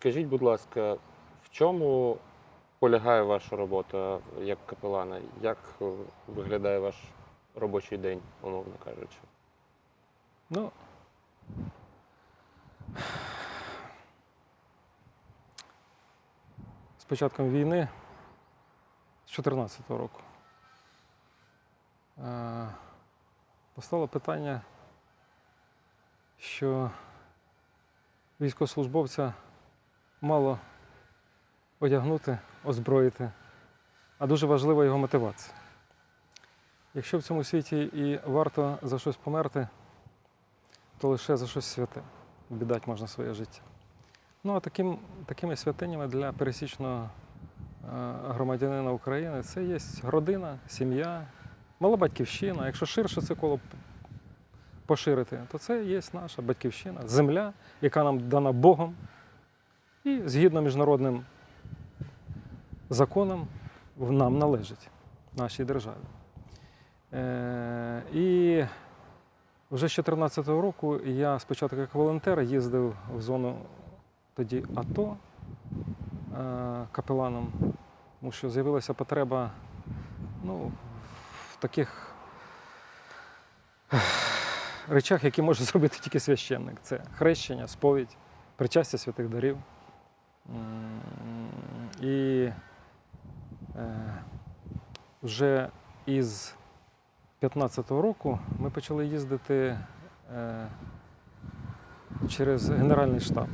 Скажіть, будь ласка, в чому полягає ваша робота як капелана? Як е, виглядає ваш робочий день, умовно кажучи? Ну, з початком війни з 2014 року е, постало питання, що військовослужбовця мало одягнути, озброїти, а дуже важлива його мотивація. Якщо в цьому світі і варто за щось померти, то лише за щось святе. Віддати можна своє життя. Ну а таким, такими святинями для пересічного е, громадянина України це є родина, сім'я, мала батьківщина. Якщо ширше це коло поширити, то це є наша батьківщина, земля, яка нам дана Богом і згідно міжнародним законам нам належить нашій державі. Е, і вже з 2014 року я спочатку як волонтер їздив в зону тоді АТО е, капеланом, тому що з'явилася потреба ну, в таких речах, які може зробити тільки священник. Це хрещення, сповідь, причастя святих дарів. І е, вже із 2015 року ми почали їздити е, через Генеральний штаб.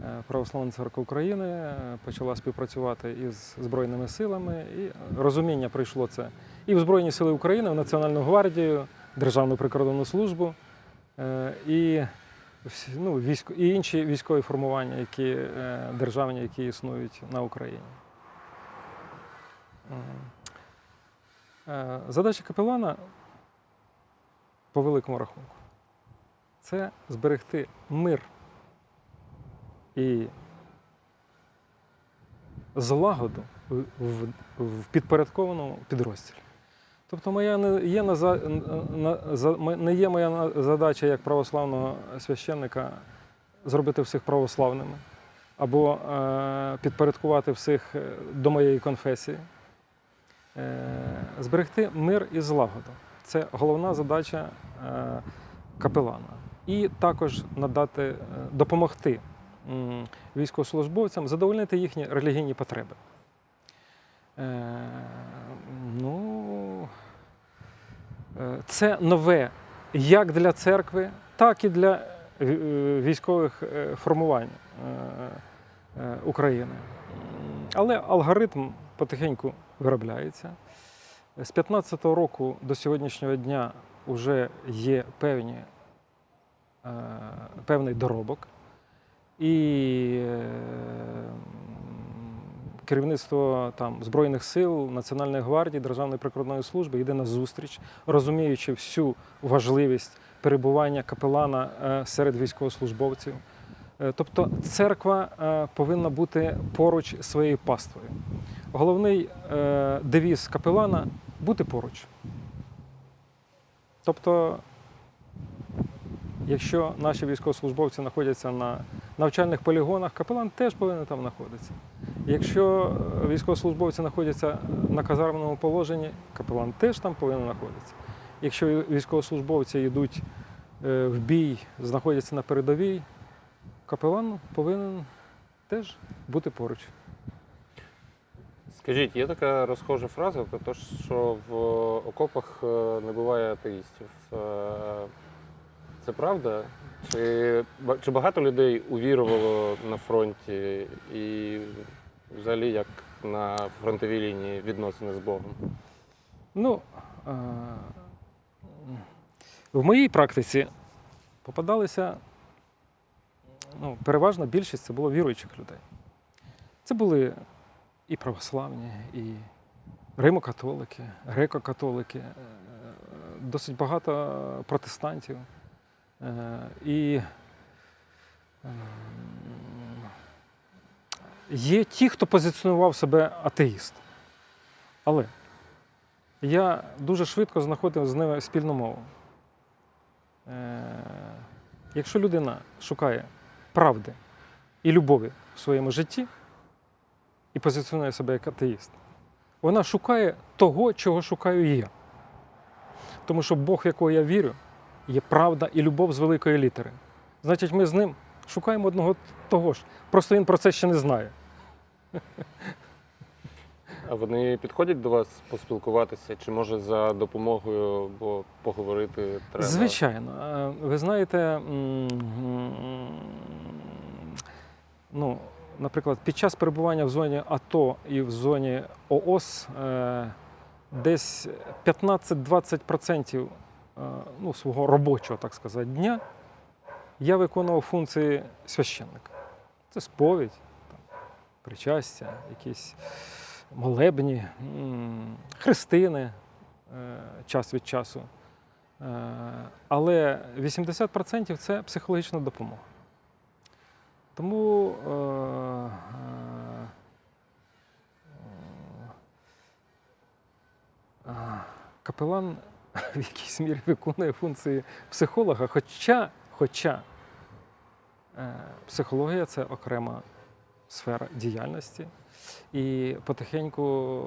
Е, Православної церкви України, почала співпрацювати із Збройними силами, і розуміння прийшло це і в Збройні Сили України, в Національну гвардію, Державну прикордонну службу, і, ну, військо, і інші військові формування, які, е, державні, які існують на Україні. Е, Задача капелана по великому рахунку це зберегти мир і злагоду в, підпорядкованому підрозділі. Тобто моя не є, на, на, не є моя задача як православного священника зробити всіх православними або е, підпорядкувати всіх е, до моєї конфесії. Е, зберегти мир і злагоду. Це головна задача е, капелана. І також надати, е, допомогти військовослужбовцям задовольнити їхні релігійні потреби. Е, Ну, це нове як для церкви, так і для е, е, військових е, формувань е, е, України. Але алгоритм потихеньку виробляється. З 2015 року до сьогоднішнього дня вже є певні, е, певний доробок. І е, керівництво там, Збройних сил, Національної гвардії, Державної прикордонної служби йде на зустріч, розуміючи всю важливість перебування капелана е, серед військовослужбовців. Е, Тобто церква е, повинна бути поруч своєю паствою. Головний девіз капелана бути поруч. Тобто, якщо наші військовослужбовці знаходяться на навчальних полігонах, капелан теж повинен там знаходитися. Якщо е, військовослужбовці знаходяться на казармному положенні, капелан теж там повинен знаходитися. Якщо військовослужбовці йдуть е, в бій, знаходяться на передовій, капелан повинен теж бути поруч. Скажіть, є така розхожа фраза про те, що в окопах е, не буває атеїстів. Е, Це правда? Чи, чи багато людей увірувало на фронті і взагалі як на фронтовій лінії відносини з Богом? Ну, е, в моїй практиці попадалися ну, переважна більшість це було віруючих людей. Це були і православні, і римокатолики, греко-католики, е, досить багато протестантів. Е, І ем, є ті, хто позиціонував себе атеїстом. Але я дуже швидко знаходив з ними спільну мову. Е, Якщо людина шукає правди і любові в своєму житті і позиціонує себе як атеїст. Вона шукає того, чого шукаю я. Тому що Бог, в якого я вірю, є правда і любов з великої літери. Значить, ми з ним шукаємо одного того ж. Просто він про це ще не знає. А вони підходять до вас поспілкуватися, чи може за допомогою бо поговорити треба? Звичайно. Е, Ви знаєте, ну, наприклад, під час перебування в зоні АТО і в зоні ООС е, десь 15-20% е, ну, свого робочого, так сказати, дня я виконував функції священника. Це сповідь, там, причастя, якісь молебні, хрестини е, час від часу. Е, Але 80% це психологічна допомога. Тому е, е, е, капелан в якійсь мірі виконує функції психолога, хоча, хоча е, психологія це окрема сфера діяльності. І потихеньку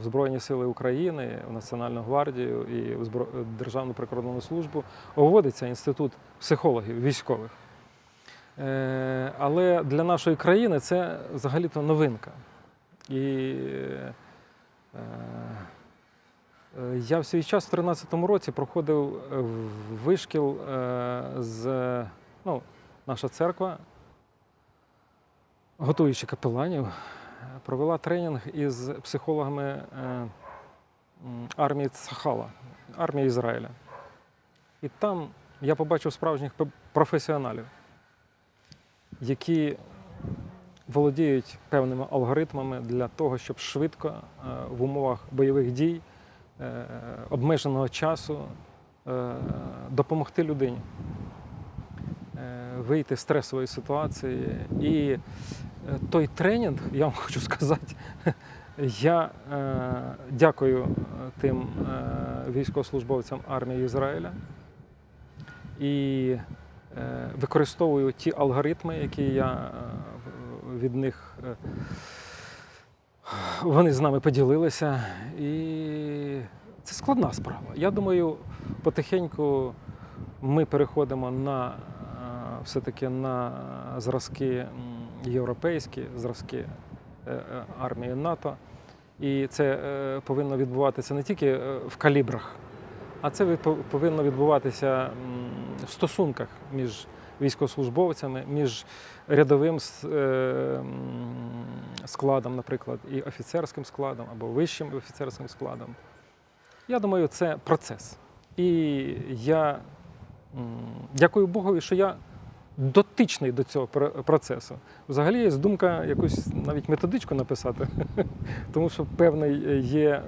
в Збройні Сили України, в Національну гвардію і в Державну прикордонну службу вводиться інститут психологів військових. Е, Але для нашої країни це взагалі-то новинка. І е, я в свій час в 2013 році проходив е, вишкіл е, з ну, наша церква, готуючи капеланів, провела тренінг із психологами е, армії Цахала, армії Ізраїля. І там я побачив справжніх професіоналів, які володіють певними алгоритмами для того, щоб швидко е, в умовах бойових дій, е, обмеженого часу е, допомогти людині е, вийти з стресової ситуації. І е, той тренінг, я вам хочу сказати, я е, дякую е, тим е, військовослужбовцям армії Ізраїля і е, використовую ті алгоритми, які я е, від них. Вони з нами поділилися, і це складна справа. Я думаю, потихеньку ми переходимо на е, все-таки на зразки європейські, зразки е, е, армії НАТО. І це повинно відбуватися не тільки в калібрах, а це повинно відбуватися в стосунках між військовослужбовцями, між рядовим е, складом, наприклад, і офіцерським складом або вищим офіцерським складом. Я думаю, це процес. І я дякую Богові, що я дотичний до цього процесу. Взагалі є думка якусь навіть методичку написати, тому що певний є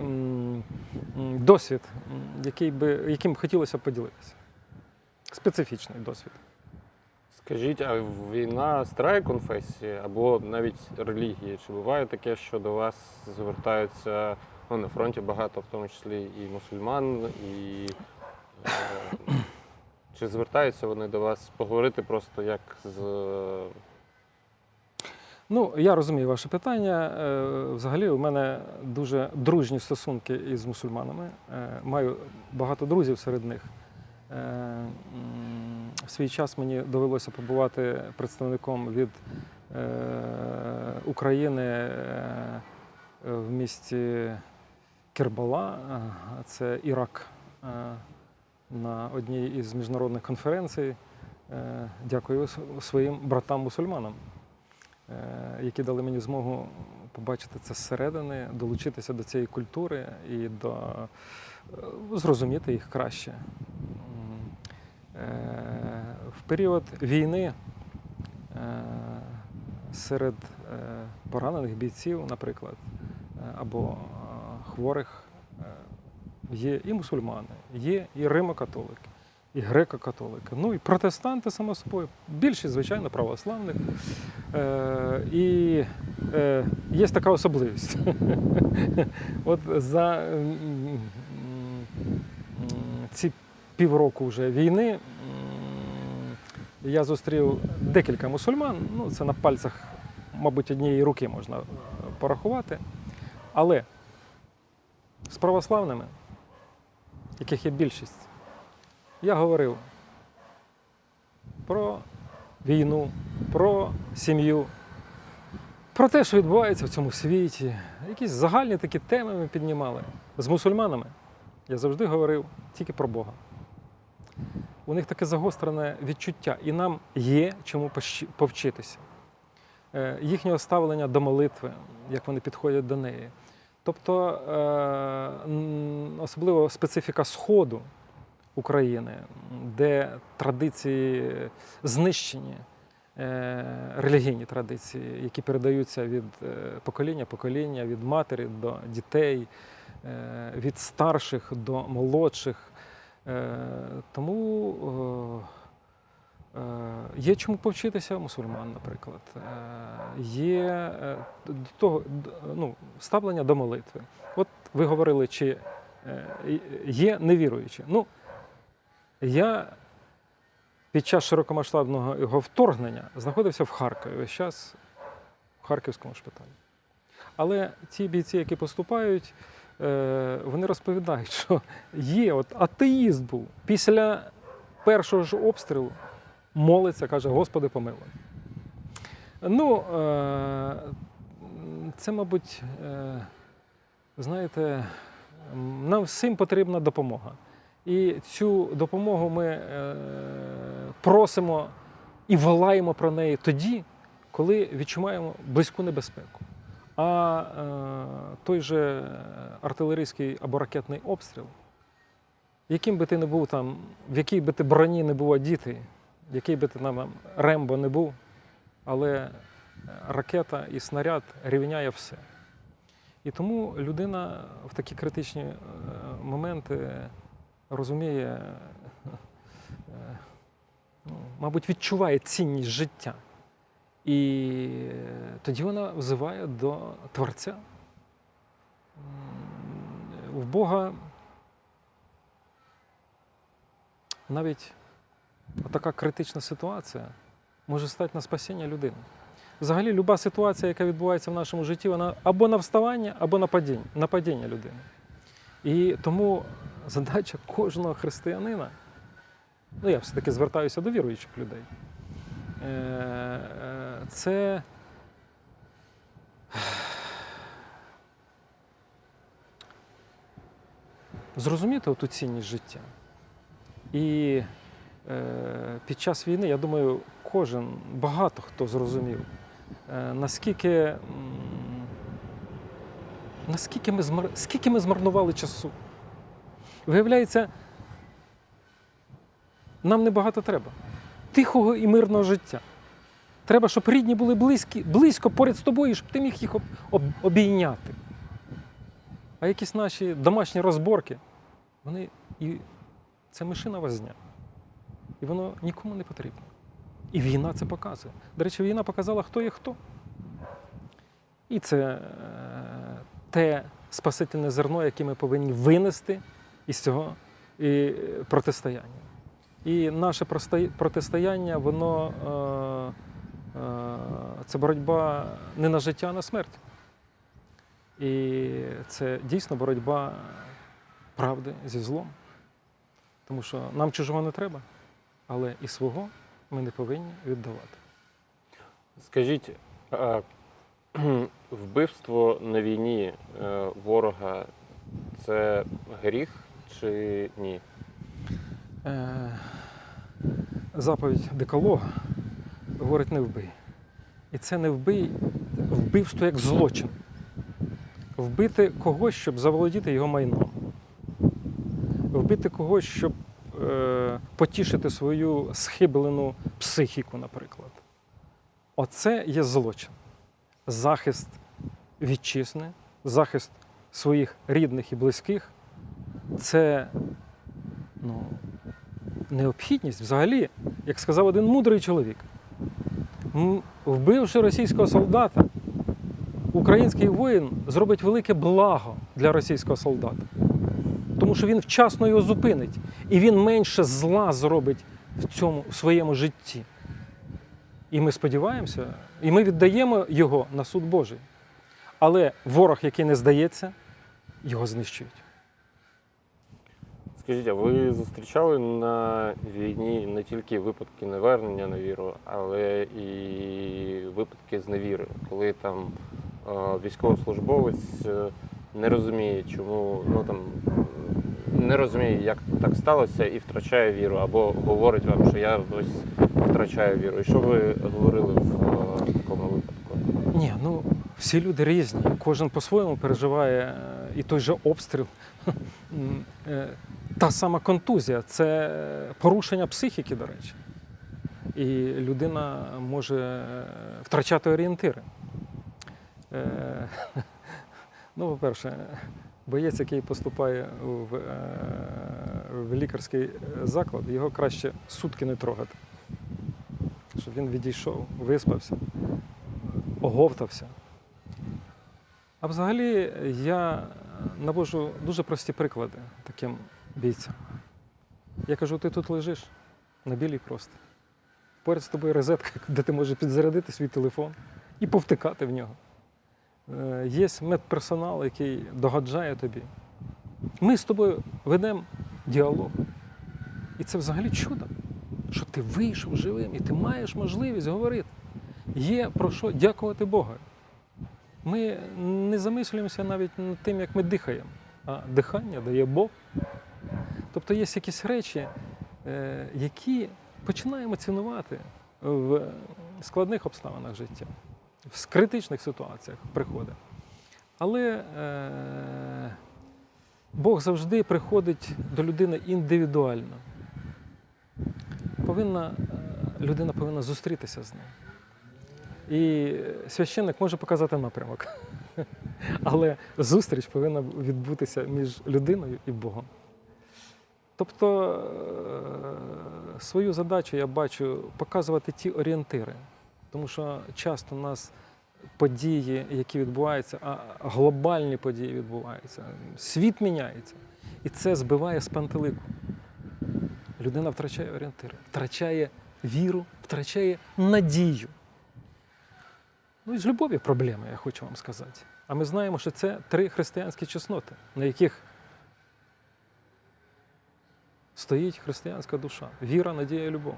досвід, який би, яким хотілося б поділитися. Специфічний досвід. Скажіть, а війна старає конфесії або навіть релігії? Чи буває таке, що до вас звертаються ну, на фронті багато, в тому числі і мусульман, і е, чи звертаються вони до вас поговорити просто як з Ну, я розумію ваше питання. Е, Взагалі, у мене дуже дружні стосунки із мусульманами. Е, Маю багато друзів серед них. Е, В свій час мені довелося побувати представником від е, України е, в місті Кербала, це Ірак, на одній із міжнародних конференцій. Дякую своїм братам-мусульманам які дали мені змогу побачити це зсередини, долучитися до цієї культури і до зрозуміти їх краще. Е, В період війни е, серед е, поранених бійців, наприклад, або хворих є і мусульмани, є і римокатолики, і греко-католики, ну і протестанти, само собою, більшість, звичайно, православних. І є така особливість. От за ці півроку вже війни я зустрів декілька мусульман. Ну, це на пальцях, мабуть, однієї руки можна е, порахувати. Але з православними, яких є більшість, я говорив про війну, про сім'ю, про те, що відбувається в цьому світі. Якісь загальні такі теми ми піднімали. З мусульманами я завжди говорив тільки про Бога. У них таке загострене відчуття, і нам є чому повчитися. Е, Їхнього ставлення до молитви, як вони підходять до неї. Тобто, е, особливо специфіка Сходу України, де традиції знищені, е, релігійні традиції, які передаються від покоління покоління, від матері до дітей, від старших до молодших. Е, Тому е, е, є чому повчитися мусульман, наприклад. Є до того ну, ставлення до молитви. От ви говорили, чи є невіруючі. Ну, я під час широкомасштабного його вторгнення знаходився в Харкові весь час в Харківському шпиталі. Але ті бійці, які поступають, вони розповідають, що є, от атеїст був після першого ж обстрілу молиться, каже, Господи, помилуй. Ну, е, це, мабуть, е, знаєте, нам всім потрібна допомога. І цю допомогу ми е, просимо і волаємо про неї тоді, коли відчуваємо близьку небезпеку. А е, той же артилерійський або ракетний обстріл, яким би ти не був там, в якій би ти броні не був одітий, який би ти там рембо не був, але ракета і снаряд рівняє все. І тому людина в такі критичні е, моменти розуміє, е, ну, мабуть, відчуває цінність життя. І тоді вона взиває до Творця. В Бога навіть така критична ситуація може стати на спасіння людини. Взагалі, люба ситуація, яка відбувається в нашому житті, вона або на вставання, або на падіння, на падіння людини. І тому задача кожного християнина, ну я все-таки звертаюся до віруючих людей, це зрозуміти ту цінність життя. І е, під час війни, я думаю, кожен, багато хто зрозумів, е, наскільки, наскільки ми, змар... скільки ми змарнували часу. Виявляється, нам небагато треба. Тихого і мирного життя. Треба, щоб рідні були близькі, близько поряд з тобою, щоб ти міг їх об, об, обійняти. А якісь наші домашні розборки, вони і це мишина возня. І воно нікому не потрібно. І війна це показує. До речі, війна показала, хто є хто. І це е, те спасительне зерно, яке ми повинні винести із цього і, протистояння. І наше протистояння, воно е, е, це боротьба не на життя, а на смерть. І це дійсно боротьба правди зі злом. Тому що нам чужого не треба, але і свого ми не повинні віддавати. Скажіть, вбивство на війні е, ворога це гріх чи ні? Е, заповідь Деколога говорить не вбий. І це не вбий, вбивство як злочин. Вбити когось, щоб заволодіти його майном. Вбити когось, щоб е, потішити свою схиблену психіку, наприклад. Оце є злочин. Захист вітчизни, захист своїх рідних і близьких це ну, необхідність взагалі, як сказав один мудрий чоловік, вбивши російського солдата, український воїн зробить велике благо для російського солдата. Тому що він вчасно його зупинить, і він менше зла зробить в цьому в своєму житті. І ми сподіваємося, і ми віддаємо його на суд Божий. Але ворог, який не здається, його знищують. Скажіть, а ви зустрічали на війні не тільки випадки невернення на віру, але і випадки зневіри, коли там е, військовослужбовець е, не розуміє, чому ну там не розуміє, як так сталося, і втрачає віру, або говорить вам, що я ось втрачаю віру. І що ви говорили в е, такому випадку? Ні, ну всі люди різні. Кожен по-своєму переживає і той же обстріл. Та сама контузія це порушення психіки, до речі. І людина може е, втрачати орієнтири. Е, Ну, по-перше, боєць, який поступає в, е, в лікарський заклад, його краще сутки не трогати. Щоб він відійшов, виспався, оговтався. А взагалі я навожу дуже прості приклади таким бійцям. Я кажу, ти тут лежиш на білій просто. Поряд з тобою розетка, де ти можеш підзарядити свій телефон і повтикати в нього. Е, Є медперсонал, який догаджає тобі. Ми з тобою ведемо діалог. І це взагалі чудо, що ти вийшов живим і ти маєш можливість говорити. Є про що дякувати Богу. Ми не замислюємося навіть над тим, як ми дихаємо, а дихання дає Бог. Тобто є якісь речі, е, які починаємо цінувати в складних обставинах життя, в критичних ситуаціях приходить. Але е, Бог завжди приходить до людини індивідуально. Повинна, е, людина повинна зустрітися з ним. І священник може показати напрямок. Але зустріч повинна відбутися між людиною і Богом. Тобто е, свою задачу я бачу показувати ті орієнтири, тому що часто у нас події, які відбуваються, а глобальні події відбуваються, світ міняється. І це збиває з пантелику. Людина втрачає орієнтири, втрачає віру, втрачає надію. Ну і з любові проблеми, я хочу вам сказати. А ми знаємо, що це три християнські чесноти, на яких стоїть християнська душа. Віра, надія любов.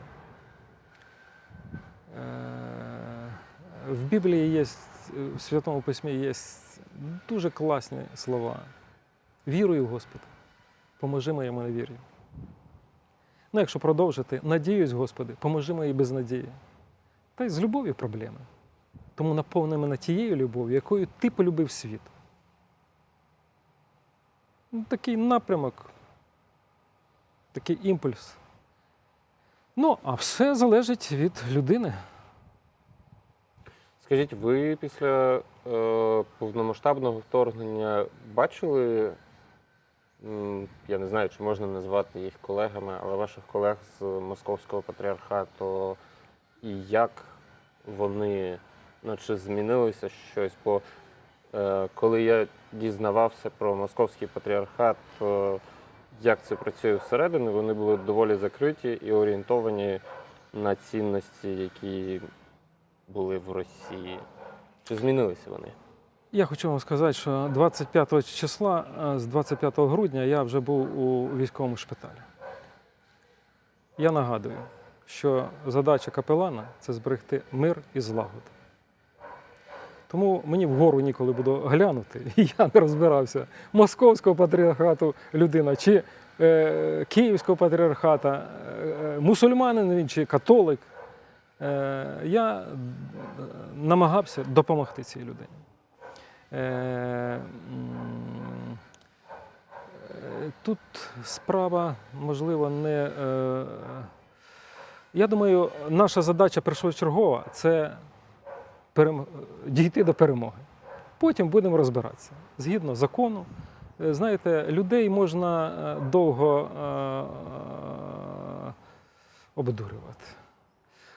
Е, В Біблії є, в Святому Письмі є дуже класні слова. Вірую в Господа, поможи моєму невір'ю. Ну, якщо продовжити, надіюсь, Господи, поможи моїй безнадії. Та й з любов'ю проблеми. Тому наповни мене тією любов'ю, якою ти полюбив світ. Ну, Такий напрямок, такий імпульс. Ну, а все залежить від людини. Скажіть, ви після е, повномасштабного вторгнення бачили, я не знаю, чи можна назвати їх колегами, але ваших колег з Московського патріархату, і як вони, ну чи змінилося щось? Бо е, коли я дізнавався про московський патріархат, то як це працює всередині, вони були доволі закриті і орієнтовані на цінності, які були в Росії. Чи змінилися вони? Я хочу вам сказати, що 25 числа, з 25 грудня я вже був у військовому шпиталі. Я нагадую, що задача капелана це зберегти мир і злагоду. Тому мені вгору ніколи буду глянути, і я не розбирався московського патріархату людина чи е, Київського патріархата, е, мусульманин він чи католик. Е, я е, намагався допомогти цій людині. Е, е, Тут справа, можливо, не. е, Я думаю, наша задача першочергова це дійти до перемоги. Потім будемо розбиратися. Згідно закону, Е, знаєте, людей можна е, довго е, обдурювати.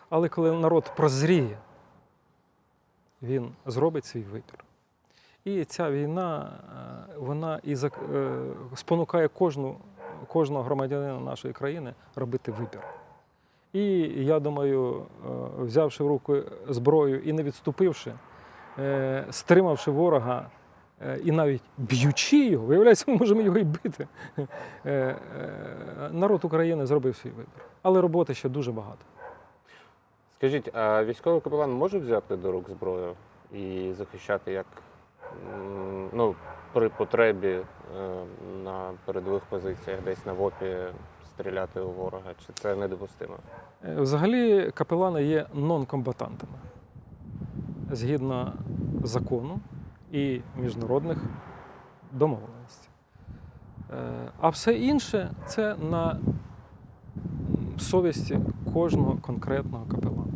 Але коли народ прозріє, він зробить свій вибір. І ця війна, вона і спонукає кожну, кожного громадянина нашої країни робити вибір. І я думаю, е, взявши в руку зброю і не відступивши, е, стримавши ворога е, і навіть б'ючи його, виявляється, ми можемо його і бити. Народ України зробив свій вибір. Але роботи ще дуже багато. Скажіть, а військовий капелан може взяти до рук зброю і захищати як ну, при потребі на передових позиціях, десь на ВОПі стріляти у ворога? Чи це недопустимо? Е, Взагалі капелани є нон-комбатантами згідно закону і міжнародних домовленостей. Е, А все інше це на совісті кожного конкретного капелана.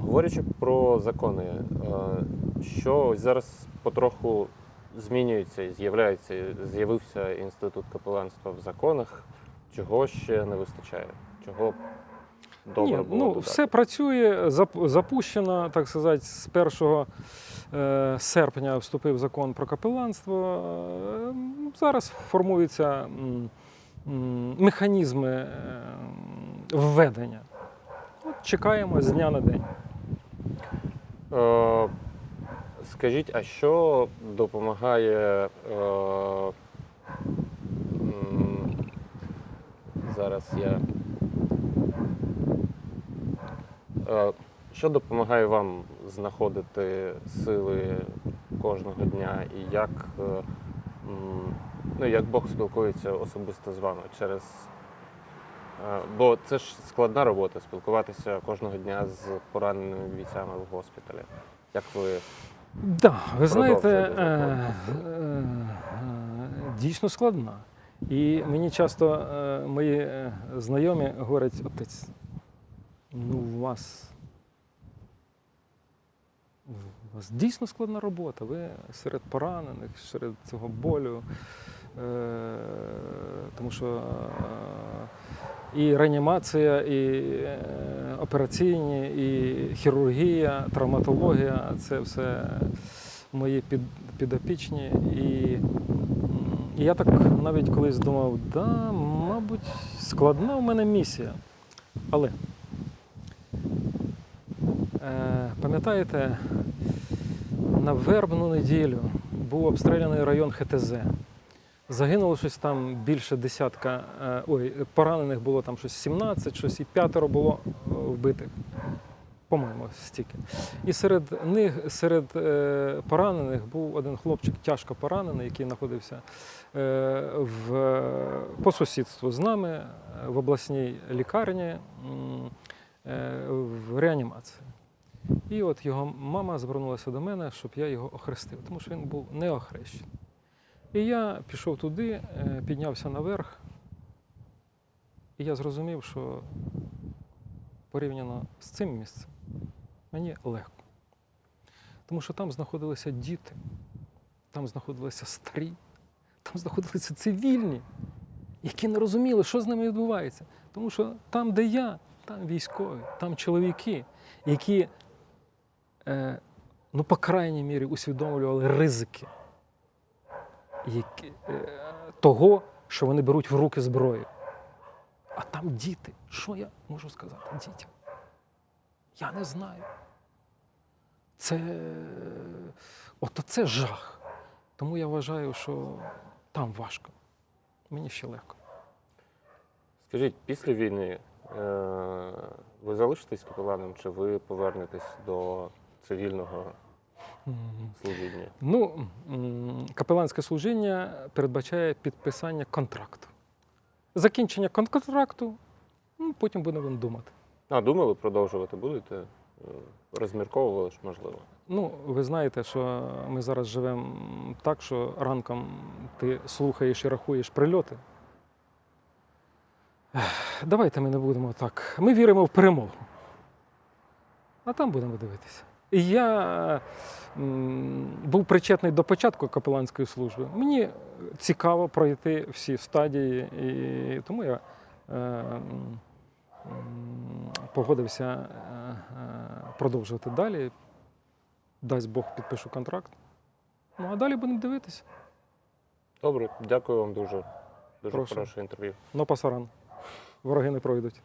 Говорячи про закони, е, що ось зараз потроху змінюється і з'являється, з'явився інститут капеланства в законах. Чого ще не вистачає? Чого добре Ні, було ну, додати? все працює, зап- запущено, так сказати, з 1 е, серпня вступив закон про капеланство. Е, Зараз формуються механізми е, введення. От чекаємо з дня на день. Е, скажіть, а що допомагає е, зараз я. Е, що допомагає вам знаходити сили кожного дня і як, е, ну, як Бог спілкується особисто з вами через. е, Бо це ж складна робота спілкуватися кожного дня з пораненими бійцями в госпіталі. Як ви Да, ви знаєте, е, е, е, дійсно складна. І мені часто е, мої е, знайомі говорять, отець, ну у вас, у вас дійсно складна робота. Ви серед поранених, серед цього болю. Е, тому що і реанімація, і операційні, і хірургія, травматологія це все мої під, підопічні. І, і я так навіть колись думав, да, мабуть, складна в мене місія. Але е, пам'ятаєте, на вербну неділю був обстріляний район ХТЗ. Загинуло щось там більше десятка, е, ой, поранених було там щось 17, щось і п'ятеро було е, вбитих. По-моєму, стільки. І серед них, серед е, поранених був один хлопчик тяжко поранений, який знаходився е, в, по сусідству з нами в обласній лікарні е, в реанімації. І от його мама звернулася до мене, щоб я його охрестив, тому що він був не охрещений. І я пішов туди, піднявся наверх, і я зрозумів, що порівняно з цим місцем мені легко. Тому що там знаходилися діти, там знаходилися старі, там знаходилися цивільні, які не розуміли, що з ними відбувається. Тому що там, де я, там військові, там чоловіки, які, е, ну, по крайній мірі, усвідомлювали ризики які, е, того, що вони беруть в руки зброю. А там діти. Що я можу сказати дітям? Я не знаю. Це от це жах. Тому я вважаю, що там важко. Мені ще легко. Скажіть, після війни е, ви залишитесь капеланом, чи ви повернетесь до цивільного служіння? Ну, капеланське служіння передбачає підписання контракту. Закінчення контракту, ну, потім будемо думати. А, думали, продовжувати будете? Е, Розмірковували ж, можливо. Ну, ви знаєте, що ми зараз живемо так, що ранком ти слухаєш і рахуєш прильоти. Давайте ми не будемо так. Ми віримо в перемогу. А там будемо дивитися. І я був причетний до початку капеланської служби. Мені цікаво пройти всі стадії, і тому я е, погодився е, е, продовжувати далі. Дасть Бог підпишу контракт. Ну а далі будемо дивитися. Добре, дякую вам дуже. Дуже Прошу. хороше інтерв'ю. Но пасаран. Вороги не пройдуть.